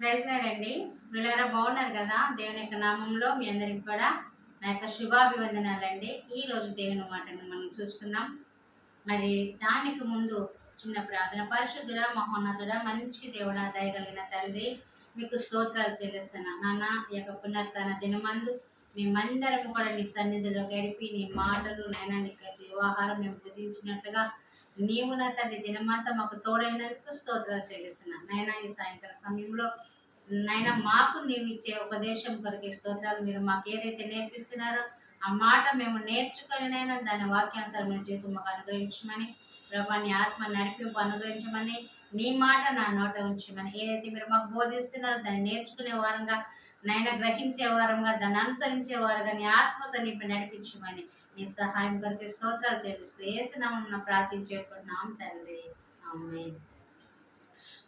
Praise అండి. బాగున్నారు కదా? దేవుని యొక్క నామంలో మీ అందరికి కూడా నా యొక్క శుభాభివందనాలండి. ఈ రోజు దేవుని మాటను మనం చూసుకుందాం. మరి దానికి ముందు చిన్న ప్రార్థన. పరిశుద్ధుడ మహోన్నతుడ మంచి దేవుడ దయగలిగిన తండ్రి మీకు స్తోత్రాలు చెల్లిస్తున్నా. నాన్న ఈ యొక్క పునర్తన దినమందు మేమందరం కూడా నీ సన్నిధిలో గడిపి నీ మాటలు నైనా నీ జీవాహారం మేము భుజించినట్లుగా నీవు నా తండ్రి దినమంతా మాకు తోడైనందుకు స్తోత్రాలు చెల్లిస్తున్నాను నైనా ఈ సాయంకాల సమయంలో నైనా మాకు నీవు ఇచ్చే ఉపదేశం కొరకే స్తోత్రాలు మీరు మాకు ఏదైతే నేర్పిస్తున్నారో ఆ మాట మేము నేర్చుకొని దాని దాని వాక్యానుసారమైన జీవితం మాకు అనుగ్రహించమని ప్రభా ఆత్మ నడిపింపు అనుగ్రహించమని నీ మాట నా నోట ఉంచమని. ఏదైతే మీరు మాకు బోధిస్తున్నారో దాన్ని నేర్చుకునే వారంగా నాయన గ్రహించే వారంగా దాన్ని అనుసరించే వారుగా నీ ఆత్మతో నింపి నడిపించమని. నీ సహాయం కొరకు స్తోత్రాలు చెల్లిస్తూ ఏసునామం ప్రార్థించేకున్నాం తండ్రి. అమ్మాయి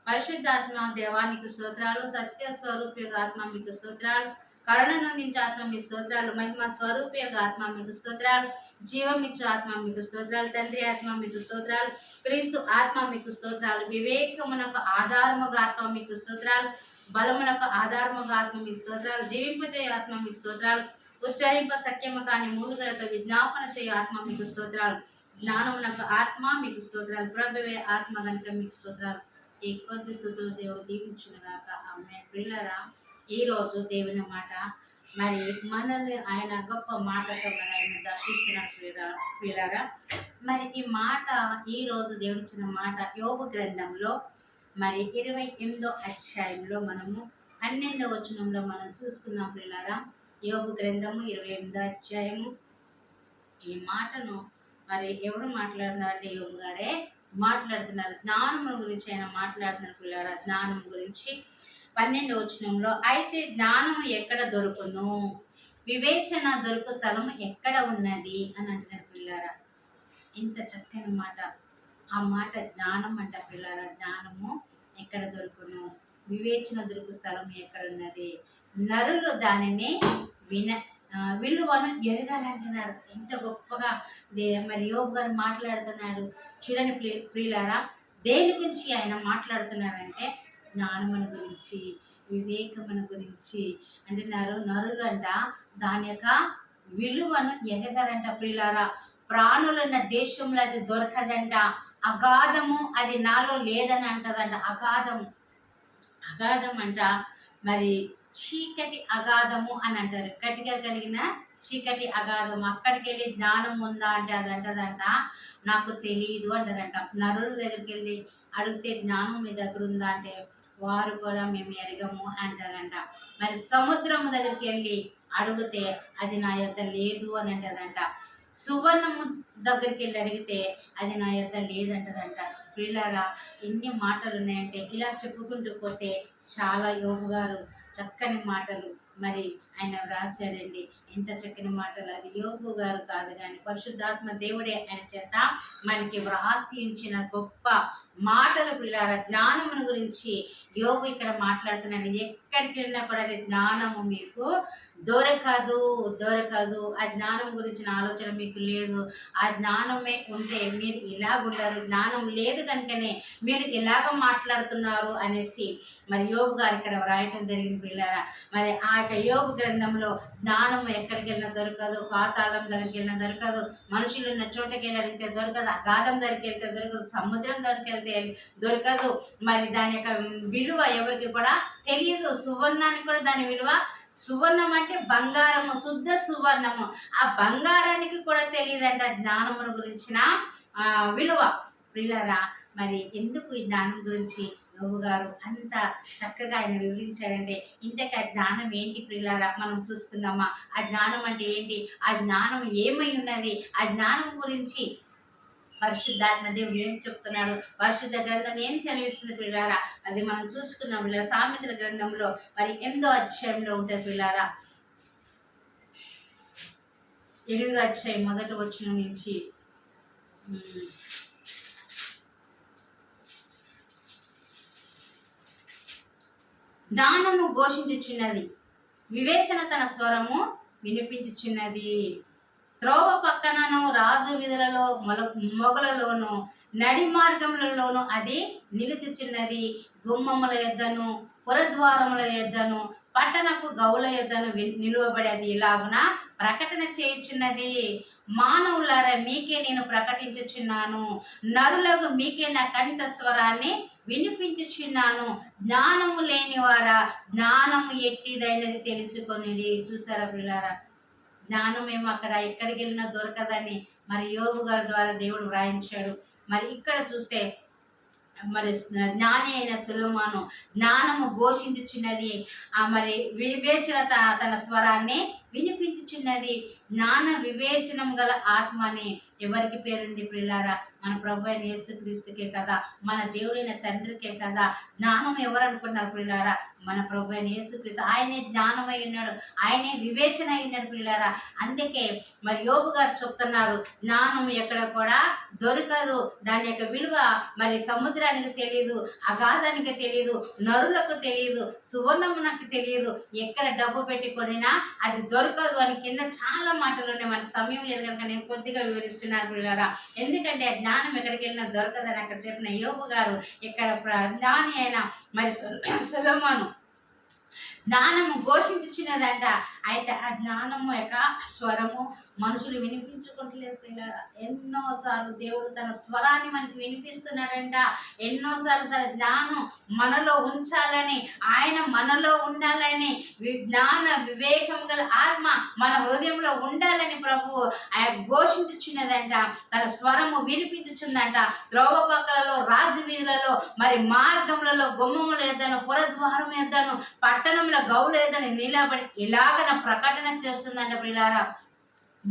పరిశుద్ధాత్మ దేవానికి స్తోత్రాలు సత్య స్వరూప ఆత్మ మీకు స్తోత్రాలు. కరుణ నొందించే ఆత్మ మీ స్తోత్రాలు మహిమ స్వరూపయోగ ఆత్మ మీకు స్తోత్రాలు జీవం ఇచ్చే ఆత్మ మీకు స్తోత్రాలు తండ్రి ఆత్మ మీకు స్తోత్రాలు క్రీస్తు ఆత్మ మీకు స్తోత్రాలు వివేకమునకు ఆధారముగా ఆత్మ మీకు స్తోత్రాలు బలమునకు ఆధారముగా ఆత్మ మీకు స్తోత్రాలు జీవింపజేయ ఆత్మ మీకు స్తోత్రాలు ఉచ్చరింప సఖ్యము కాని మూలుగులతో విజ్ఞాపన చేయ ఆత్మ మీకు స్తోత్రాలు జ్ఞానమునకు ఆత్మ మీకు స్తోత్రాలు ప్రభువే ఆత్మ కనుక మీకు స్తోత్రాలు. ఈ కొద్ది స్థుతులు దేవుడు దీవించునుగాక. ఆమె పిల్లరా ఈరోజు దేవుని మాట. మరి మనల్ని ఆయన గొప్ప మాటతో మరి ఆయన దర్శిస్తున్నాడు ప్రియుల పిల్లరా మరి ఈ మాట ఈరోజు దేవుడి దేవుడిచ్చిన మాట యోగ గ్రంథంలో మరి ఇరవై ఎనిమిదో అధ్యాయంలో మనము పన్నెండవ వచనంలో మనం చూసుకుందాం పిల్లరా యోగు గ్రంథము ఇరవై ఎనిమిదో అధ్యాయము. ఈ మాటను మరి ఎవరు మాట్లాడుతున్నారంటే యోగు గారే మాట్లాడుతున్నారు. జ్ఞానము గురించి ఆయన మాట్లాడుతున్నారు పిల్లరా జ్ఞానం గురించి పన్నెండు వచనంలో అయితే జ్ఞానము ఎక్కడ దొరుకును? వివేచన దొరుకు స్థలం ఎక్కడ ఉన్నది? అని అంటున్నారు పిల్లారా. ఇంత చక్కని మాట. ఆ మాట జ్ఞానం అంట పిల్లారా. జ్ఞానము ఎక్కడ దొరుకును? వివేచన దొరుకు స్థలం ఎక్కడ ఉన్నది? నరులు దానిని విన ఆ, విలువను ఎరగాలంటున్నారు. ఎంత గొప్పగా దే మరి యోగు గారు మాట్లాడుతున్నాడు. చూడండి ప్రి ప్రియులారా దేని గురించి ఆయన మాట్లాడుతున్నారంటే జ్ఞానమును గురించి వివేకమును గురించి అంటే నరు నరులంట దాని యొక్క విలువను ఎరగరంట ప్రియులారా. ప్రాణులున్న దేశంలో అది దొరకదంట. అగాధము అది నాలో లేదని అంటదంట. అగాధము అగాధం అంట మరి చీకటి అగాధము అని అంటారు. గట్టిగా కలిగిన చీకటి అగాధం అక్కడికి వెళ్ళి జ్ఞానం ఉందా అంటే అది అంటదంట. నాకు తెలియదు అంటారంట. నరుల దగ్గరికి వెళ్ళి అడిగితే జ్ఞానం మీ దగ్గర ఉందా అంటే వారు కూడా మేము ఎరగము అంటారంట. మరి సముద్రము దగ్గరికి వెళ్ళి అడిగితే అది నా యొక్క లేదు అని అంటదంట. సువర్ణము దగ్గరికి వెళ్ళి అడిగితే అది నా యొక్క లేదంటదంట పిల్లరా ఎన్ని మాటలు ఉన్నాయంటే ఇలా చెప్పుకుంటూ పోతే చాలా యోగు గారు చక్కని మాటలు. మరి ఆయన వ్రాసాడండి ఎంత చక్కని మాటలు అది యోగు గారు కాదు కానీ పరిశుద్ధాత్మ దేవుడే ఆయన చేత మనకి వ్రాసి ఉంచిన గొప్ప మాటలు పిల్లార జ్ఞానమును గురించి యోగు ఇక్కడ మాట్లాడుతున్నాడు. ఎక్కడికి వెళ్ళినా కూడా అది జ్ఞానము మీకు దొరకదు దొరకదు. ఆ జ్ఞానం గురించిన ఆలోచన మీకు లేదు. ఆ జ్ఞానమే ఉంటే మీరు ఇలాగుంటారు. జ్ఞానం లేదు కనుకనే మీరు ఇలాగ మాట్లాడుతున్నారు అనేసి మరి యోగు గారు ఇక్కడ వ్రాయటం జరిగింది పిల్లారా. మరి ఆ యొక్క యోగు గ్రంథంలో జ్ఞానం ఎక్కడికి వెళ్ళినా దొరకదు పాతాళం దగ్గరికి వెళ్ళినా దొరకదు మనుషులు ఉన్న చోటకి వెళ్ళి అడిగితే దొరకదు అగాధం దగ్గరికి వెళ్తే దొరకదు సముద్రం దగ్గరికి వెళ్తే దొరకదు. మరి దాని యొక్క విలువ ఎవరికి కూడా తెలియదు. సువర్ణానికి కూడా దాని విలువ సువర్ణం అంటే బంగారము శుద్ధ సువర్ణము. ఆ బంగారానికి కూడా తెలియదంట జ్ఞానమును గురించిన విలువ. పిల్లరా మరి ఎందుకు ఈ జ్ఞానం గురించి యోగు గారు అంత చక్కగా ఆయన వివరించాడంటే ఇంతకీ ఆ జ్ఞానం ఏంటి పిల్లరా మనం చూసుకుందామా? ఆ జ్ఞానం అంటే ఏంటి? ఆ జ్ఞానం ఏమై ఉన్నది? ఆ జ్ఞానం గురించి పరిశుద్ధాత్మ దేవుడు ఏం చెప్తున్నాడు? పరిశుద్ధ గ్రంథం ఏం సెలవిస్తుంది పిల్లారా అది మనం చూసుకున్నాం పిల్లల సామెతల గ్రంథంలో మరి ఎనిమిదో అధ్యాయంలో ఉంటుంది పిల్లారా ఎనిమిదో అధ్యాయం మొదటి వచ్చిన నుంచి. దానము ఘోషించుచున్నది. వివేచన తన స్వరము వినిపించుచున్నది. త్రోవ పక్కనను రాజు విధులలో మొల మొగలలోను నడి మార్గములలోను అది నిలుచుచున్నది. గుమ్మముల యొద్దను పురద్వారముల యొద్దను పట్టణపు గౌల యొద్దను నిలువబడేది ఇలాగున ప్రకటన చేయుచున్నది. మానవులారా మీకే నేను ప్రకటించుచున్నాను. నరులకు మీకే నా కంఠ స్వరాన్ని వినిపించుచున్నాను. జ్ఞానము లేనివారా? జ్ఞానము ఎట్టిదైనది తెలుసుకొనిడి. చూసారా పిల్లారా జ్ఞానం ఏమో అక్కడ? ఎక్కడికి వెళ్ళినా దొరకదని మరి యోగు గారి ద్వారా దేవుడు వ్రాయించాడు. మరి ఇక్కడ చూస్తే మరి జ్ఞాని అయిన సులమాను జ్ఞానము ఘోషించుచున్నది. ఆ మరి వివేచన త- తన స్వరాన్ని వినిపించుచున్నది. జ్ఞాన వివేచనం గల ఆత్మని. ఎవరికి పేరుంది పిల్లారా మన ప్రభు అయిన యేసుక్రీస్తుకే కదా. మన దేవుడైన తండ్రికే కదా. జ్ఞానం ఎవరు అనుకున్నారు పిల్లారా మన ప్రభు అయిన యేసుక్రీస్తు. ఆయనే జ్ఞానమై ఉన్నాడు. ఆయనే వివేచన అయినాడు పిల్లారా అందుకే మరి యోబు గారు చెప్తున్నారు జ్ఞానం ఎక్కడ కూడా దొరకదు. దాని యొక్క విలువ మరి సముద్రానికి తెలియదు అగాధానికి తెలియదు నరులకు తెలియదు సువర్ణమునకు తెలియదు ఎక్కడ డబ్బు పెట్టి కొనినా అది దొరకదు. అని కింద చాలా మాటలు ఉన్నాయి. మనకు సమయం లేదు కనుక నేను కొద్దిగా వివరిస్తున్నాను పిల్లరా ఎందుకంటే జ్ఞానం ఎక్కడికి వెళ్ళినా దొరకదని అక్కడ చెప్పిన యోబు గారు ఇక్కడ ప్రధాని అయిన మరి సొల- జ్ఞానము ఘోషించుచున్నదంట. అయితే ఆ జ్ఞానము యొక్క స్వరము మనుషులు వినిపించుకుంటలేదు పిల్లరా ఎన్నోసార్లు దేవుడు తన స్వరాన్ని మనకి వినిపిస్తున్నాడంట. ఎన్నోసార్లు తన జ్ఞానం మనలో ఉంచాలని ఆయన మనలో ఉండాలని జ్ఞాన వివేకం గల ఆత్మ మన హృదయంలో ఉండాలని ప్రభు ఆయన ఘోషించుచున్నదంట. తన స్వరము వినిపించుచుందంట. త్రోవ పక్కలలో రాజవీధులలో మరి మార్గములలో గుమ్మములు ఎద్దాను పురద్వారం ఎద్దను పట్టణంలో గౌ లేదని నీలాబడి ఇలాగన ప్రకటన చేస్తుందంట పిల్లారా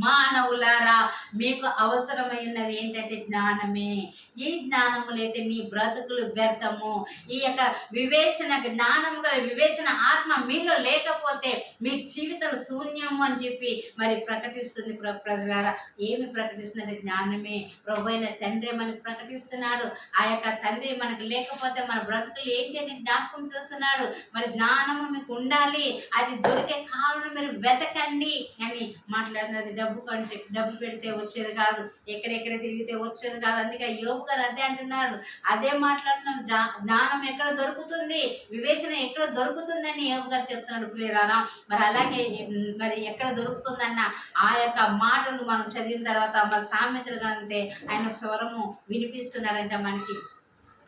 మానవులారా మీకు అవసరమైనది ఏంటంటే జ్ఞానమే. ఈ జ్ఞానము లేతే మీ బ్రతుకులు వ్యర్థము. ఈ యొక్క వివేచన జ్ఞానము గల వివేచన ఆత్మ మీలో లేకపోతే మీ జీవితం శూన్యము అని చెప్పి మరి ప్రకటిస్తుంది ప్ర ప్రజలారా. ఏమి ప్రకటిస్తుంది జ్ఞానమే. ప్రభు అయిన తండ్రి మనకి ప్రకటిస్తున్నాడు. ఆ యొక్క తండ్రి మనకి లేకపోతే మన బ్రతుకులు ఏంటి అని జ్ఞాపకం చేస్తున్నాడు. మరి జ్ఞానము మీకు ఉండాలి. అది దొరికే కాలంలో మీరు వెతకండి అని మాట్లాడుతున్నది. డబ్బు కంటే డబ్బు పెడితే వచ్చేది కాదు ఎక్కడెక్కడ తిరిగితే వచ్చేది కాదు. అందుకే యోగు గారు అదే అంటున్నారు. అదే మాట్లాడుతున్నారు. జా- జ్ఞానం ఎక్కడ దొరుకుతుంది? వివేచన ఎక్కడ దొరుకుతుందని యోగు గారు చెప్తున్నాడు పిల్లరారా మరి అలాగే మరి ఎక్కడ దొరుకుతుందన్న ఆ యొక్క మాటలు మనం చదివిన తర్వాత మరి సామెతలు అంతే. ఆయన స్వరము వినిపిస్తున్నాడంట మనకి.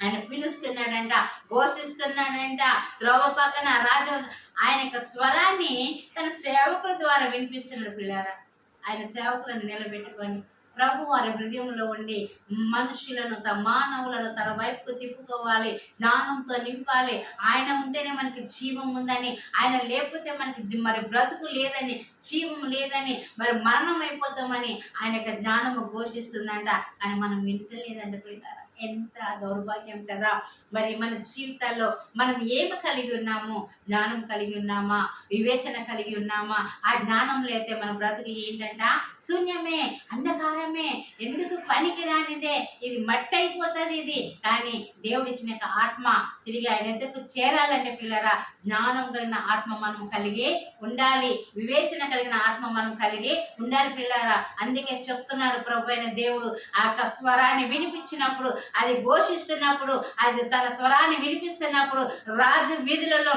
ఆయన పిలుస్తున్నాడంట ఘోషిస్తున్నాడంట. త్రోవ పక్కన రాజు ఆయన యొక్క స్వరాన్ని తన సేవకుల ద్వారా వినిపిస్తున్నాడు పిల్లారా ఆయన సేవకులను నిలబెట్టుకొని ప్రభు వారి హృదయంలో ఉండి మనుషులను తన మానవులను తన వైపుకు తిప్పుకోవాలి జ్ఞానంతో నింపాలి. ఆయన ఉంటేనే మనకి జీవం ఉందని ఆయన లేకపోతే మనకి మరి బ్రతుకు లేదని జీవం లేదని మరి మరణం అయిపోతామని ఆయన యొక్క జ్ఞానము ఘోషిస్తుందంట. కానీ మనం వింటలేదంట పిల్లలు ఎంత దౌర్భాగ్యం కదా. మరి మన జీవితాల్లో మనం ఏమి కలిగి ఉన్నాము జ్ఞానం కలిగి ఉన్నామా వివేచన కలిగి ఉన్నామా ఆ జ్ఞానం లేతే మన బ్రతుకు ఏంటంట? శూన్యమే అంధకారమే. ఎందుకు పనికి రానిదే? ఇది మట్టి అయిపోతుంది ఇది. కానీ దేవుడిచ్చిన ఆత్మ తిరిగి ఆయన ఎందుకు చేరాలంటే పిల్లరా జ్ఞానం కలిగిన ఆత్మ మనం కలిగి ఉండాలి. వివేచన కలిగిన ఆత్మ మనం కలిగి ఉండాలి పిల్లరా. అందుకే చెప్తున్నాడు ప్రభు అయిన దేవుడు ఆ యొక్క స్వరాన్ని వినిపించినప్పుడు అది ఘోషిస్తున్నప్పుడు అది తన స్వరాన్ని వినిపిస్తున్నప్పుడు రాజు వీధులలో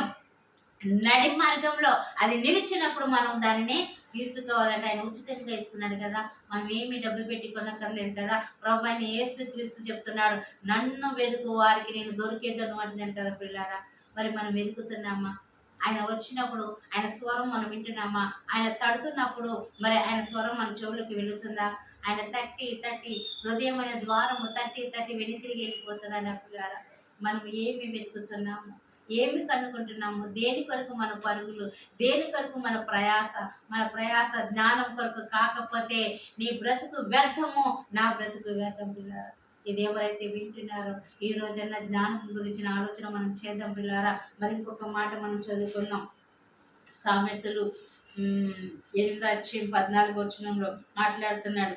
నడి మార్గంలో అది నిలిచినప్పుడు మనం దానిని తీసుకోవాలంటే ఆయన ఉచితంగా ఇస్తున్నాడు కదా. మనం ఏమి డబ్బు పెట్టి కొనక్కర్లేదు కదా. ప్రభు ఆయన యేసు క్రీస్తు చెప్తున్నాడు నన్ను వెతుకు వారికి నేను దొరికేదను అంటున్నాను కదా పిల్లారా. మరి మనం వెతుకుతున్నామా? ఆయన వచ్చినప్పుడు ఆయన స్వరం మనం వింటున్నామా? ఆయన తడుతున్నప్పుడు మరి ఆయన స్వరం మన చెవులకు వెళుతుందా? ఆయన తట్టి తట్టి హృదయం అనే ద్వారము తట్టి తట్టి వెను తిరిగి వెళ్ళిపోతున్నాడు పిల్లారా మనం ఏమి వెతుకుతున్నాము? ఏమి కనుక్కుంటున్నాము? దేని కొరకు మన పరుగులు? దేని కొరకు మన ప్రయాస? మన ప్రయాస జ్ఞానం కొరకు కాకపోతే నీ బ్రతుకు వ్యర్థము. నా బ్రతుకు వ్యర్థం పిల్లారా. ఇది ఎవరైతే వింటున్నారో ఈ రోజన్న జ్ఞానం గురించిన ఆలోచన మనం చేద్దాం పిల్లారా. మరి ఇంకొక మాట మనం చదువుకుందాం. సామెతలు ఎనిమిది వచ్చి పద్నాలుగు వచనంలో మాట్లాడుతున్నాడు.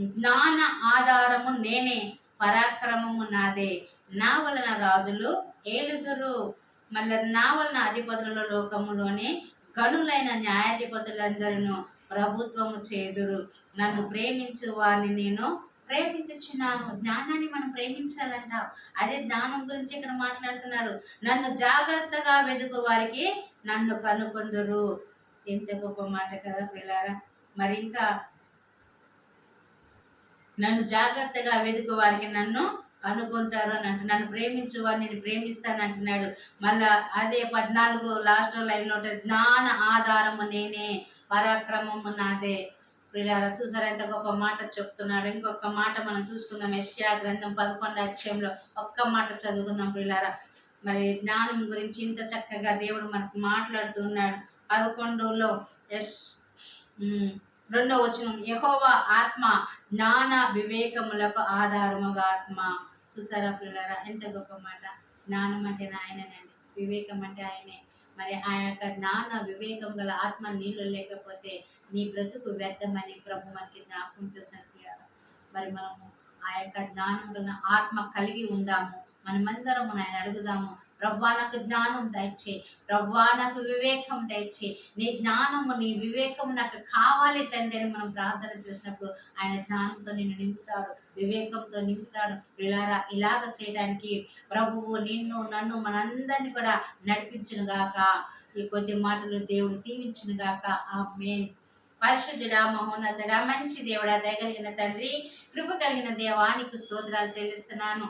జ్ఞాన ఆధారము నేనే పరాక్రమము నాదే. నా వలన రాజులు ఏలుదురు. మళ్ళీ నా వలన అధిపతుల లోకములోని గనులైన న్యాయాధిపతులందరూ ప్రభుత్వము చేదురు. నన్ను ప్రేమించు వారిని నేను ప్రేమించుచున్నాను. జ్ఞానాన్ని మనం ప్రేమించాలంట. అదే జ్ఞానం గురించి ఇక్కడ మాట్లాడుతున్నారు. నన్ను జాగ్రత్తగా వెతుకు వారికి నన్ను కనుకొందురు. ఎంత గొప్ప మాట కదా పిల్లారా? మరి ఇంకా నన్ను జాగ్రత్తగా వెతుకు వారికి నన్ను కనుగొంటారు అని అంటు నన్ను ప్రేమించు వారిని నేను ప్రేమిస్తాను అంటున్నాడు. మళ్ళా అదే పద్నాలుగు లాస్ట్ లైన్లో ఉంటుంది జ్ఞాన ఆధారము నేనే పరాక్రమము నాదే. పిల్లారా చూసారా ఎంత గొప్ప మాట చెప్తున్నాడు. ఇంకొక మాట మనం చూసుకుందాం. యష్యా గ్రంథం పదకొండు అధ్యయంలో ఒక్క మాట చదువుకుందాం పిల్లారా. మరి జ్ఞానం గురించి ఇంత చక్కగా దేవుడు మనకు మాట్లాడుతున్నాడు. పదకొండులో ఎస్ రెండవ రెండో వచనం యహోవా ఆత్మ జ్ఞాన వివేకములకు ఆధారముగా ఆత్మ. చూసారా పిల్లరా ఎంత గొప్ప మాట. జ్ఞానం అంటే ఆయననండి వివేకం అంటే ఆయనే. మరి ఆ యొక్క జ్ఞాన వివేకం గల ఆత్మ నీళ్ళు లేకపోతే నీ బ్రతుకు వ్యర్థమని ప్రభు మనకి జ్ఞాపకం చేస్తున్నారు పిల్లరా. మరి మనము ఆ యొక్క జ్ఞానం గల ఆత్మ కలిగి ఉందాము మనమందరము ఆయన అడుగుదాము ప్రవ్వా నాకు జ్ఞానం దయచే ప్రవ్వా నాకు వివేకం దయచే నీ జ్ఞానము నీ వివేకము నాకు కావాలి తండ్రి అని మనం ప్రార్థన చేసినప్పుడు ఆయన జ్ఞానంతో నిన్ను నింపుతాడు వివేకంతో నింపుతాడు. ఇలారా ఇలాగ చేయడానికి ప్రభువు నిన్ను నన్ను మనందరినీ కూడా నడిపించును గాక. ఈ కొద్ది మాటలు దేవుడు దీవించును గాక. ఆ మేన్ పరిశుద్ధుడా మహోన్నతుడా మంచి దేవుడా దయగలిగిన తండ్రి కృప కలిగిన దేవానికి స్తోత్రాలు చెల్లిస్తున్నాను.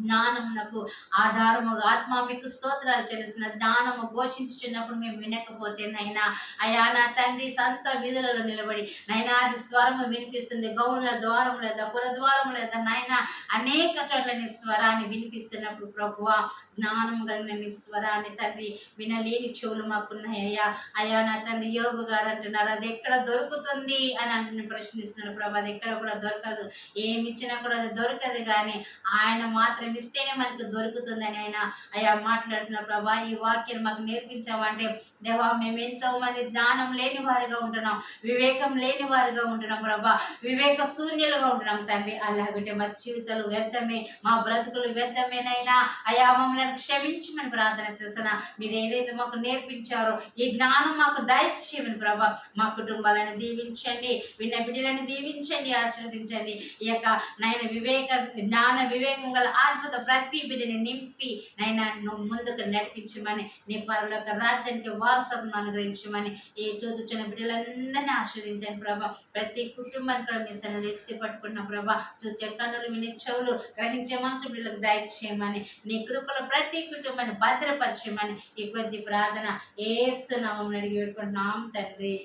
జ్ఞానమునకు ఆధారముగా ఆత్మ మీకు స్తోత్రాలు చెల్లిస్తున్న జ్ఞానము ఘోషించుచున్నప్పుడు మేము వినకపోతే నైనా. అయా నా తండ్రి సంత వీధులలో నిలబడి నైనా అది స్వరము వినిపిస్తుంది. గౌనుల ద్వారం లేదా పుర లేదా నాయన అనేక చోట్ల నీ స్వరాన్ని వినిపిస్తున్నప్పుడు ప్రభువ జ్ఞానం కలిగిన నీ స్వరాన్ని తండ్రి వినలేని చెవులు మాకున్నాయి అయ్యా. అయ్యా నా తండ్రి యోగు గారు అంటున్నారు అది ఎక్కడ దొరుకుతుంది? అని అంటున్న ప్రశ్నిస్తున్నారు ప్రభు అది ఎక్కడ కూడా దొరకదు. ఏమి ఇచ్చినా కూడా అది దొరకదు కానీ ఆయన మాత్రం ఇస్తేనే మనకు దొరుకుతుందని ఆయన అయ్యా మాట్లాడుతున్న ప్రభా ఈ వాక్యం మాకు నేర్పించావంటే దేవా మేము ఎంతో మంది జ్ఞానం లేని వారిగా ఉంటున్నాం వివేకం లేని వారుగా ఉంటున్నాం ప్రభా వివేక శూన్యులుగా ఉంటున్నాం తండ్రి. అలాగంటే మా జీవితాలు వ్యర్థమే మా బ్రతుకులు వ్యర్థమేనైనా అయా మమ్మల్ని క్షమించమని ప్రార్థన చేస్తున్నా. మీరు ఏదైతే మాకు నేర్పించారో ఈ జ్ఞానం మాకు దయచేయమని ప్రభా మా కుటుంబాలను దీవించండి విన్న బిడ్డలను దీవించండి ఆశీర్వదించండి. ఈ యొక్క నయన వివేక జ్ఞాన వివేకం గల అద్భుత ప్రతి బిడ్డని నింపి నైనా నువ్వు ముందుకు నడిపించమని నీ పరలోక రాజ్యానికి వారసత్వం అనుగ్రహించమని ఏ చూచుచున్న బిడ్డలందరినీ ఆస్వాదించండి ప్రభా. ప్రతి కుటుంబాన్ని కూడా మీ సన్నిధి ఎత్తి పట్టుకున్న ప్రభా. చూచే కన్నులు వినే చెవులు గ్రహించే మనసు బిడ్డలకు దయచేయమని నీ కృపలో ప్రతి కుటుంబాన్ని భద్రపరచమని ఈ కొద్ది ప్రార్థన ఏసు నామం అడిగి పెట్టుకుంటున్నాం తండ్రి.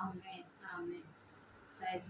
ఆమె ఆమె ప్రైజ్